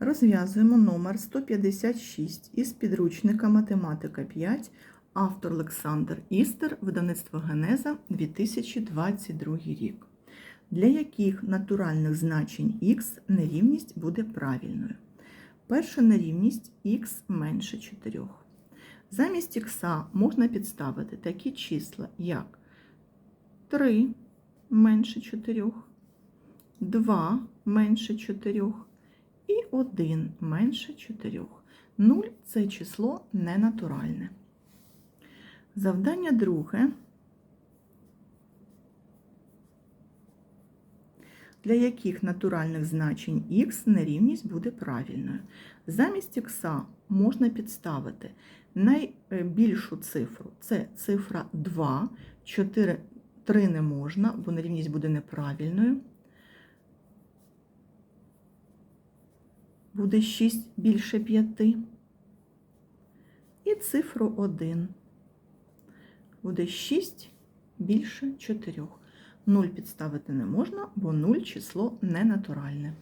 Розв'язуємо номер 156 із підручника Математика 5, автор Олександр Істер, видавництво Генеза 2022 рік. Для яких натуральних значень х нерівність буде правильною? Перша нерівність х менше 4. Замість х можна підставити такі числа, як 3 менше 4, 2 менше 4 і 1 менше 4. 0 це число ненатуральне. Завдання друге. Для яких натуральних значень х нерівність буде правильною? Замість х можна підставити найбільшу цифру це цифра 2, 4, 3 не можна, бо нерівність буде неправильною. Буде 6 більше 5. І цифру 1. Буде 6 більше 4. 0 підставити не можна, бо 0 число ненатуральне.